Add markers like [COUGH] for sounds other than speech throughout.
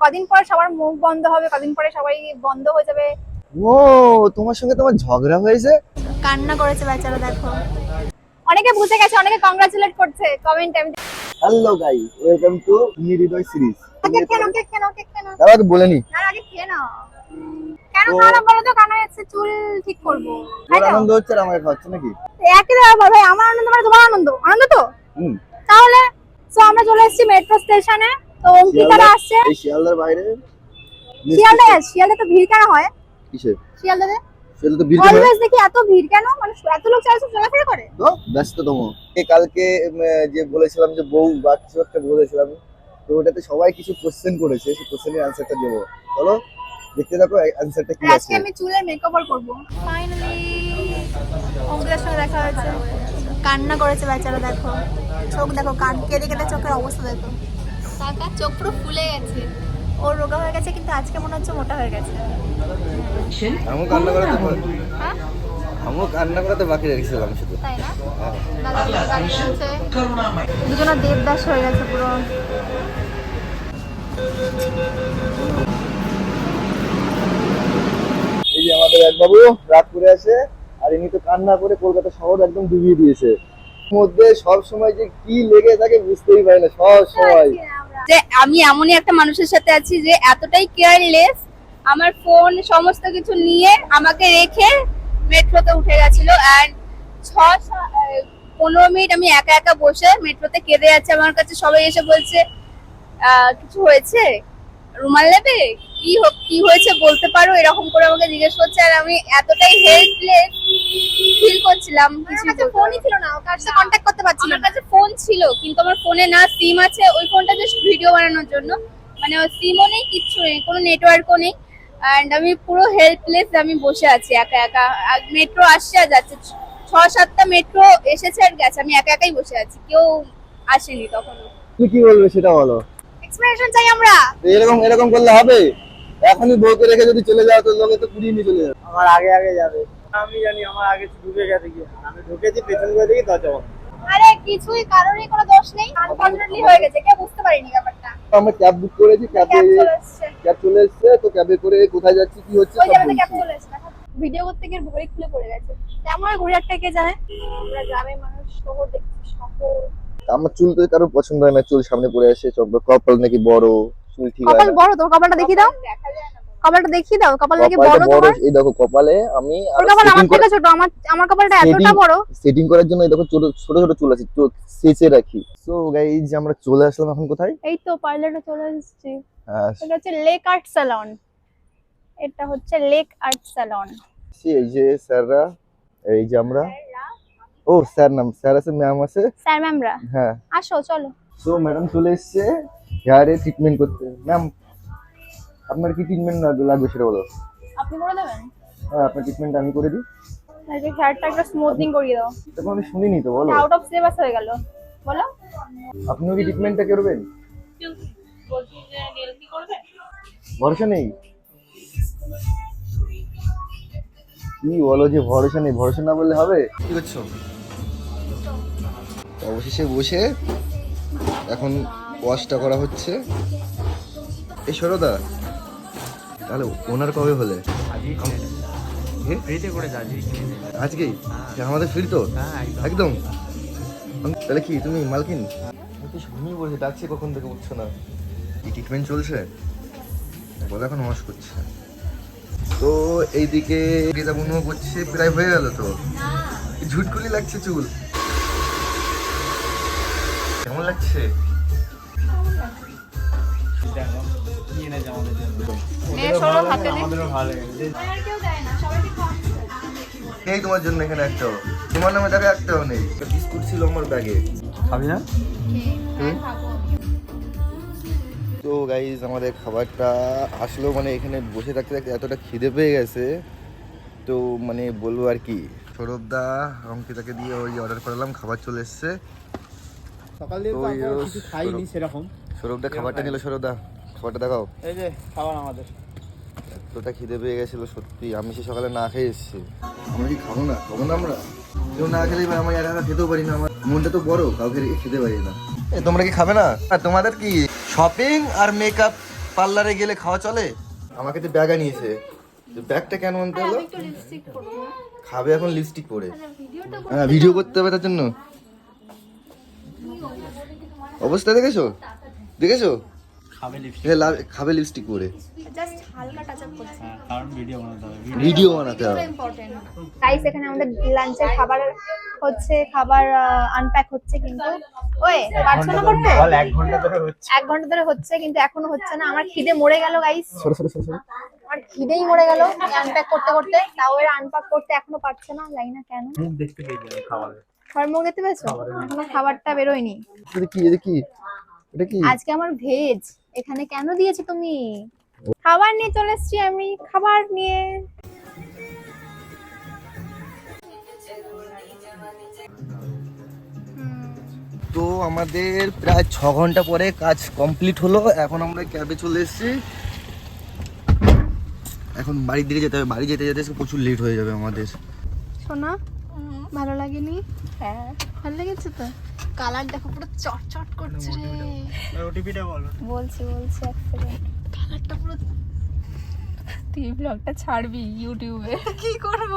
কদিন পর সবার মুখ বন্ধ হবে কদিন পরে সবাই বন্ধ হয়ে যাবে। ও তোমার সঙ্গে তোমার ঝগড়া হয়েছে? কান্না করেছে বেচারা দেখো। অনেকে বুঝে গেছে অনেকে কংগ্রাচুলেট করছে কমেন্ট আমি হ্যালো গাই ওয়েলকাম টু নিরিদয় সিরিজ আগে কেন কে কেন কে কেন তার আগে বলে নি। না আগে খেয়ে নাও। কেন তো- খারাপ বলো তো কানা যাচ্ছে চুল ঠিক করব? আনন্দ হচ্ছে আর আমাকে খাওয়াচ্ছে নাকি? একই ব্যাপার ভাই আমার আনন্দ মানে তোমার আনন্দ। আনন্দ তো? হুম। তাহলে তো আমরা চলে এসেছি মেট্রো স্টেশনে তো অঙ্কিতারা আসছে। এই শিয়ালদার বাইরে? শিয়ালদা শিয়ালদা তো ভিড় কেন হয়? কিসে শিয়ালদাতে? শিয়ালদা তো ভিড় করে অলওয়েজ দেখি এত ভিড় কেন? এত লোক চলাচল চলাফেরা করে। তো ব্যস্ততম। এ কালকে যে বলেছিলাম যে বউ বা কিছু একটা বলেছিলাম তো ওটাতে সবাই কিছু কোশ্চেন করেছে সেই কোশ্চেনের অ্যান্সারটা দেবো। চলো দেখতে থাকো অ্যান্সারটা কি আজকে আমি চুলের মেকওভার করব। ফাইনালি অঙ্কিতার সঙ্গে দেখা হয়েছে। কান্না করেছে বেচারা দেখো। চোখ দেখো কান কেঁদে কেঁদে চোখের অবস্থা দেখো। কাকা চোখ পুরো ফুলে গেছে। ওর রোগা হয়ে গেছে কিন্তু আজকে মনে হচ্ছে মোটা হয়ে গেছে। আমিও কান্না করাতে হ্যাঁ? আমিও কান্না করাতে বাকি রেখেছিলাম শুধু। তাই না? হ্যাঁ। দুজনে দেবদাস হয়ে গেছে পুরো। এই যে আমাদের এক বাবু রাত করে আছে আর ইনি তো কান্না করে কলকাতা শহর একদম ডুবিয়ে দিয়েছে। মধ্যে সব সময় যে কি লেগে থাকে বুঝতেই পারি না সব সময়। যে আমি এমনই একটা মানুষের সাথে আছি যে এতটাই কেয়ারলেস আমার ফোন সমস্ত কিছু নিয়ে আমাকে রেখে মেট্রোতে উঠে গেছিল অ্যান্ড ছ পনেরো মিনিট আমি একা একা বসে মেট্রোতে কেঁদে যাচ্ছে। আমার কাছে সবাই এসে বলছে কিছু হয়েছে? রুমাল নেবে? কি কি হয়েছে বলতে পারো? এরকম করে আমাকে জিজ্ঞেস করছে। আর আমি এতটাই হেল্পলেস ফিল করছিলাম কিছু ফোনই ছিল না কার সাথে কন্ট্যাক্ট করতে পারছিল আমার কাছে ফোন ছিল কিন্তু আমার ফোনে না সিম আছে ওই ফোনটা জাস্ট ভিডিও বানানোর জন্য। মানে সিমও নেই কিচ্ছু নেই কোনো নেটওয়ার্কও নেই। অ্যান্ড আমি পুরো হেল্পলেস আমি বসে আছি একা একা। মেট্রো আসছে আর যাচ্ছে। ছ- সাতটা মেট্রো এসেছে আর গেছে আমি একা একাই বসে আছি কেউ আসেনি তখনও। তুমি কি বলবে সেটা বলো। এক্সপ্লেনেশন চাই আমরা। এরকম এরকম করলে হবে? এখনই বউকে রেখে যদি চলে যাও তো লোকে তো কুড়িয়ে নিয়ে চলে যাবে। আমার আগে আগে যাবে। আমি জানি আমার আগে ঢুকে গেছে কি? আমি ঢুকেছি পেছন করে দেখি দরজা বন্ধ। আরে কিছুই কারোরই কোনো দোষ নেই। আনফরচুনেটলি হয়ে গেছে কেউ বুঝতে পারিনি ব্যাপারটা। আমরা ক্যাব বুক করেছি ক্যাবে ক্যাব চলে এসছে। ক্যাব চলে এসছে তো ক্যাবে করে কোথায় যাচ্ছি কি হচ্ছে সব ক্যাব বলছি। চলে এসছে ভিডিও করতে গিয়ে ঘড়ি খুলে পড়ে গেছে। কেমন আর ঘড়ি একটা কে জানে? আমরা গ্রামের মানুষ শহর দেখছি শহর। আমার চুল তো কারোর পছন্দ হয় না চুল সামনে পড়ে আসে কপাল নাকি বড় চুল ঠিক কপাল বড় তোর কপালটা দেখি দাও। দেখা যায় না। কপালটা দেখিয়ে দাও কপাল নাকি বড় তোমার? এই দেখো কপালে আমি তোর কপাল আমার থেকে ছোট আমার আমার কপালটা এতটা বড়। সেটিং করার জন্য এই দেখো ছোট ছোট ছোট চুল আছে চোখ সেচে রাখি। সো গাইজ আমরা চলে আসলাম এখন কোথায়? এই তো পার্লারটা চলে এসেছি। আহ, এটা হচ্ছে লেক আর্ট স্যালন এটা হচ্ছে লেক আর্ট স্যালন সে এই যে স্যাররা এই যে আমরা। ও স্যার নাম স্যার আছে ম্যাম আছে। স্যার ম্যামরা হ্যাঁ। আসো চলো। সো ম্যাডাম চলে এসছে হেয়ারে ট্রিটমেন্ট করতে। ম্যাম আপনার কি ট্রিটমেন্ট লাগবে সেটা বলো? আপনি করে দেবেন? হ্যাঁ আপনার ট্রিটমেন্ট আমি করে দিই। এই যে হেয়ারটা একটু স্মুথনিং করিয়ে দাও। তখন আমি শুনিনি তো বলো। আউট অফ সিলেবাস হয়ে গেল। বলো। আপনিও কি ট্রিটমেন্টটা করবেন? ভরসা নেই? কি বলো যে ভরসা নেই? ভরসা না বললে হবে? কি করছ? অবশেষে বসে এখন ওয়াশটা করা হচ্ছে। এই সরদা তাহলে ওনার কবে হলে? যাচ্ছি আজকেই আমাদের ফির তো? একদম। তাহলে কি তুমি মালকিন? শুনি বলছি ডাকছে কখন থেকে উঠছো না? কি ট্রিটমেন্ট চলছে? বলে এখন ওয়াশ করছে। তো এইদিকে গেদা বুনো করছে প্রায় হয়ে গেল তো? ঝুটকুলি লাগছে চুল? কেমন লাগছে? সরো হাতে এই তোমার জন্য এখানে একটাও তোমার নামে টাকা একটাও নেই বিস্কুট ছিল আমার ব্যাগে। খাবি না? তো গাইজ আমাদের খাবারটা আসলো মানে এখানে বসে থাকতে থাকতে এতটা খিদে পেয়ে গেছে। তো মানে বলব আর কি সৌরভদা অঙ্কিতাকে দিয়ে ওই অর্ডার করালাম খাবার চলে এসছে। সকাল খাইনি সেরকম। সৌরভদা খাবারটা নিল সৌরভদা। খাবারটা দেখাও। এই যে খাবার আমাদের। এতটা খিদে পেয়ে গেছিল সত্যি। আমি সে সকালে না খেয়ে এসেছি। আমরা কি খাব না? খাব না আমরা? কেউ না খেলে এবার আমার একা খেতেও পারি না। আমার মনটা তো বড় কাউকে রেখে খেতে পারি না। এ তোমরা কি খাবে না? আর তোমাদের কি শপিং আর মেকআপ পার্লারে গেলে খাওয়া চলে? আমাকে তো ব্যাগ আনিয়েছে। ব্যাগটা কেন আনতে হলো? করব খাবে এখন লিপস্টিক পরে। হ্যাঁ ভিডিও করতে হবে তার জন্য। অবস্থা দেখেছ? দেখেছ? খাবে লিপস্টিক এ লাভ- খাবে লিপস্টিক পরে। জাস্ট হালকা টাচ আপ করছি। কারণ ভিডিও বানাতে হবে। ভিডিও বানাতে হবে। ইম্পর্টেন্ট গাইস এখানে আমাদের লাঞ্চের খাবার হচ্ছে খাবার আনপ্যাক হচ্ছে কিন্তু। ওই পারছ না করতে? বল এক ঘণ্টা ধরে হচ্ছে। এক ঘণ্টা ধরে হচ্ছে কিন্তু এখনও হচ্ছে না। আমার খিদে মরে গেল গাইস সরো সরো সরো। আমার খিদেই মরে গেল আনপ্যাক করতে করতে। তাও এরা আনপ্যাক করতে এখনও পারছে না জানি না কেন। মুখ দেখতে পেয়ে যাবে খাবারের খাবার মুখ দেখতে পেয়েছ? এখনও খাবারটা বেরোয়নি। এটা কি এটা কি? এটা কি? আজকে আমার ভেজ এখানে কেন দিয়েছ তুমি? খাবার নিয়ে চলে এসেছি আমি খাবার নিয়ে। তো আমাদের প্রায় ছ ঘণ্টা পরে কাজ কমপ্লিট হলো এখন আমরা ক্যাবে চলে এসেছি। এখন বাড়ির দিকে যেতে হবে বাড়ি যেতে যেতে প্রচুর লেট হয়ে যাবে আমাদের। সোনা? ভালো লাগেনি? হ্যাঁ। ভালো লেগেছে তো? কালার দেখো পুরো চট চট করছে রে। ওটিপিটা বলো বলছি বলছি এক সেকেন্ড কালারটা পুরো তুই ব্লগটা ছাড়বি ইউটিউবে। কি করব?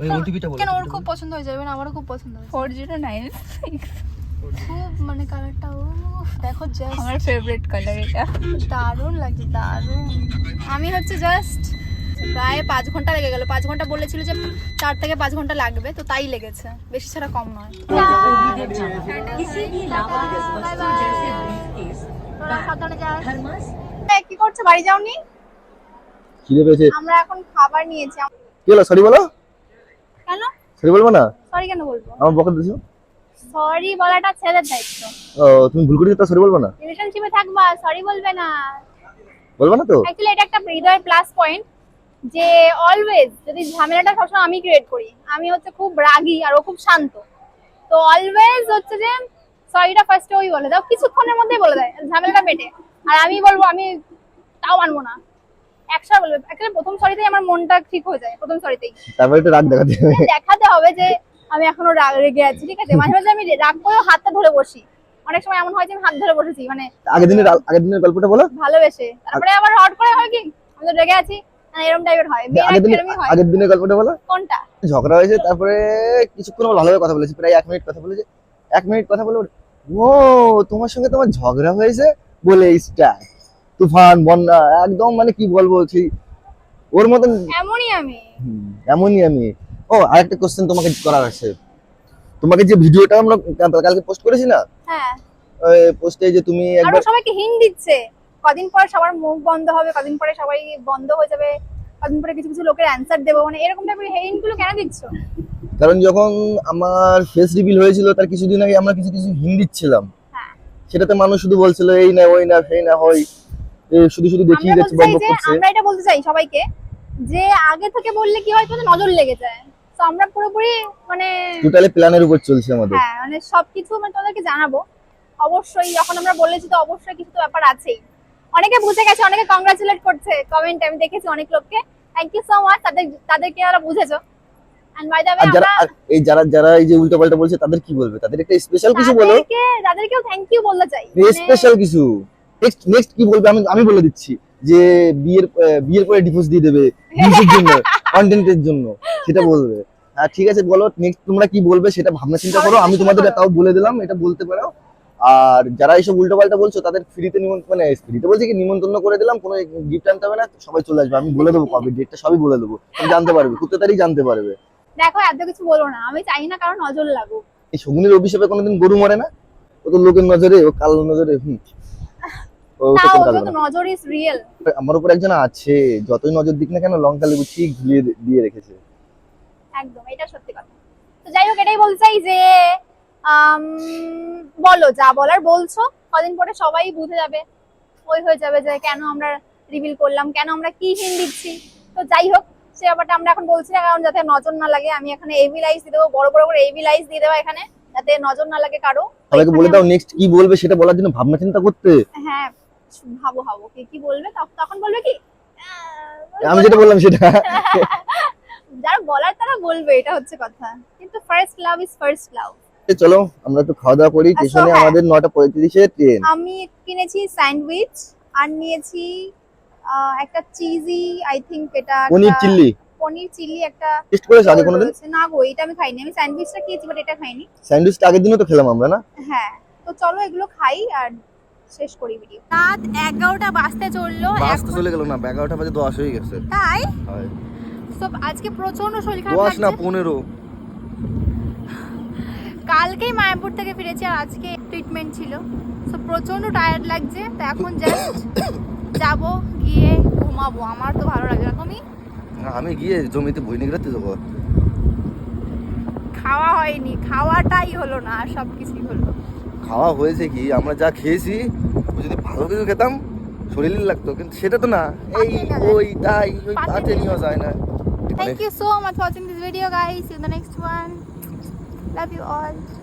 ওই ওটিপিটা বলো কেন ওর খুব পছন্দ হয়ে যাবে না? আমারও খুব পছন্দ হয়েছে। ফোর জিরো নাইন খুব মানে কালারটা ও দেখো জাস্ট আমার ফেভারিট কালার এটা। দারুণ লাগছে দারুণ। আমি হচ্ছে জাস্ট প্রায় পাঁচ ঘণ্টা লেগে গেল। পাঁচ ঘণ্টা বলেছিল যে চার থেকে পাঁচ ঘণ্টা লাগবে। তো তাই লেগেছে। বেশি ছাড়া কম নয়। কি করছ? বাড়ি যাওনি? খিদে পেয়েছে। আমরা এখন খাবার নিয়েছি। কি হলো? সরি বলো। কেন? সরি বলব না? সরি কেন বলব? আমার বকে দিছো সরি বলাটা ছেলের দায়িত্ব। ও তুমি ভুল তা সরি বলব না? রিলেশনশিপে থাকবা সরি বলবে না। বলব না তো? অ্যাকচুয়ালি এটা একটা হৃদয়ের প্লাস পয়েন্ট যে অলওয়েজ যদি ঝামেলাটা সবসময় আমি ক্রিয়েট করি আমি হচ্ছে খুব রাগী আর ও খুব শান্ত। তো অলওয়েজ হচ্ছে যে সরিটা ফার্স্টে ওই বলে দাও কিছুক্ষণের মধ্যেই বলে দেয় ঝামেলাটা মেটে আর আমি বলব আমি তাও মানবো না। একশো বলবে অ্যাকচুয়ালি প্রথম সরিতেই আমার মনটা ঠিক হয়ে যায় প্রথম সরিতেই তারপরে একটু রাগ দেখাতে হবে। দেখাতে হবে যে আমি এখনও রাগ রেগে আছি ঠিক আছে? মাঝে মাঝে আমি রাগ করেও হাতটা ধরে বসি। অনেক সময় এমন হয় যে আমি হাত ধরে বসেছি মানে আগের দিনের আগের দিনের গল্পটা বলো। ভালোবেসে। তারপরে আবার হট করে হয় কি আমি তো রেগে আছি এরকম টাইপের হয়। আগের দিনের আগের দিনের গল্পটা বলো। কোনটা? ঝগড়া হয়েছে তারপরে কিছুক্ষণ ভালোভাবে কথা বলেছি প্রায় এক মিনিট কথা বলেছি। এক মিনিট কথা বলে ও তোমার সঙ্গে তোমার ঝগড়া হয়েছে? বলে স্টার্ট তুফান বন্যা একদম মানে কি বলব সেই ওর মতন এমনই আমি। এমনই আমি। ও আরেকটা কোশ্চেন তোমাকে করার আছে। তোমাকে যে ভিডিওটা আমরা কালকে পোস্ট করেছি না? হ্যাঁ। পোস্টে যে তুমি আরও একবার সবাইকে হিন্ট দিচ্ছে। কদিন পরে সবার মুখ বন্ধ হবে কদিন পরে সবাই বন্ধ হয়ে যাবে কদিন পরে কিছু কিছু লোকের অ্যান্সার দেবো মানে এরকম টাইপের হিন্টগুলো কেন দিচ্ছ? কারণ যখন আমার ফেস রিভিল হয়েছিল তার কিছুদিন আগে আমরা কিছু কিছু হিন্দি ছিলাম হ্যাঁ। সেটাতে মানুষ শুধু বলছিল এই না ওই না সেই না হয়। শুধু শুধু দেখিয়ে যাচ্ছে যে করছে। আমরা এটা বলতে চাই সবাইকে যে আগে থেকে বললে কি হয় তোমাদের নজর লেগে যায়। তো আমরা পুরোপুরি মানে টোটালি প্ল্যানের উপর চলছে আমাদের। হ্যাঁ মানে সবকিছু মানে তোমাদেরকে জানাব। অবশ্যই যখন আমরা বলেছি তো অবশ্যই কিছু তো ব্যাপার আছেই। অনেকে বুঝে গেছে অনেকে কংগ্রাচুলেট করছে। কমেন্ট আমি দেখেছি অনেক লোককে। থ্যাংক ইউ সো মাচ তাদের তাদেরকে ওরা বুঝেছ। এন্ড বাই দ্য আর আমরা এই যারা যারা এই যে বলছে তাদের কি বলবে? তাদের একটা স্পেশাল কিছু বলো। তাদেরকেও থ্যাংক ইউ বলতে চাই। মানে স্পেশাল কিছু। নেক্সট নেক্সট কি বলবে? আমি আমি বলে দিচ্ছি যে বিয়ের বিয়ের পরে ডিভোর্স দিয়ে দেবে ভিউজের জন্য [LAUGHS] কন্টেন্টের জন্য। সেটা বলবে। ঠিক আছে বলো নেক্সট তোমরা কি বলবে সেটা ভাবনা চিন্তা করো। আমি তোমাদের তাও বলে দিলাম এটা বলতে পারো। আর যারা এইসব উল্টো পাল্টা বলছো তাদের ফ্রিতে নিমন্ত্রণ মানে ফ্রিতে বলছি কি নিমন্ত্রণ করে দিলাম কোনো গিফট আনতে হবে না সবাই চলে আসবে আমি বলে দেবো কবে ডেটটা সবই বলে দেবো তুমি জানতে পারবে কত তারিখ জানতে পারবে। দেখো এত কিছু বলো না আমি চাই না কারণ নজর লাগুক। এই শগুনের অভিশাপে কোনোদিন গরু মরে না? ও তো লোকের নজরে ও কালো নজরে হুম। ও তাও সত্যি কালো তো নজর। ইজ রিয়েল আমার উপর একজন আছে যতই নজর দিক না কেন লঙ্কা লেবু ঠিক ঝুলিয়ে দিয়ে রেখেছে। একদম এটা সত্যি কথা। তো যাই হোক এটাই বলতে চাই যে বলো যা বলার বলছো। কদিন পরে সবাই বুঝে যাবে ওই হয়ে যাবে যে কেন আমরা রিভিল করলাম কেন আমরা কি হিন দিচ্ছি। তো যাই হোক সে ব্যাপারটা আমরা এখন বলছি না কারণ যাতে নজর না লাগে আমি এখানে এবি লাইস দিয়ে দেবো বড় বড় করে এবি লাইস দিয়ে দেবো এখানে যাতে নজর না লাগে কারও। সবাইকে বলে দাও নেক্সট কি বলবে সেটা বলার জন্য ভাবনা চিন্তা করতে। হ্যাঁ ভাবো ভাবো কি কি বলবে তখ- তখন বলবে কি? আমি যেটা বললাম সেটা। যারা বলার তারা বলবে এটা হচ্ছে কথা। কিন্তু first love is first love চলো আমরা একটু খাওয়া দাওয়া করি। আচ্ছা, স্টেশনে হ্যাঁ। আমাদের নটা পঁয়ত্রিশে ট্রেন আমি কিনেছি স্যান্ডউইচ আর নিয়েছি একটা চিজি আই থিংক এটা পনির চিল্লি। পনির চিলি একটা টেস্ট করেছ আগে কোনোদিন? না গো এটা আমি খাইনি। আমি স্যান্ডউইচটা খেয়েছি বাট এটা খাইনি। স্যান্ডউইচটা আগের দিনও তো খেলাম আমরা না? হ্যাঁ তো চলো এগুলো খাই আর শেষ করি ভিডিও রাত এগারোটা বাজতে চলল বাস তো এখন- চলে গেল না এগারোটা বাজে দশ হয়ে গেছে। তাই? হয়। তো আজকে প্রচণ্ড শরীর খারাপ দশ না লাগছে। পনেরো। কালকেই মায়াপুর থেকে ফিরেছি আর আজকে ট্রিটমেন্ট ছিল। তো প্রচণ্ড টায়ার্ড লাগছে তো এখন জাস্ট যাব গিয়ে ঘুমাবো। আমার তো ভালো লাগে না। তুমি? আমি গিয়ে জমিতে বই নিয়ে দেবো খাওয়া হয়নি। খাওয়াটাই হলো না আর সব কিছুই হলো। খাওয়া হয়েছে কি? আমরা যা খেয়েছি ও যদি ভালো কিছু খেতাম শরীর লাগতো। কিন্তু সেটা তো না। এই ওই তাই ওই পাতে পাতে যায় না। Thank you so this video guys. See you in the next one. Love you all.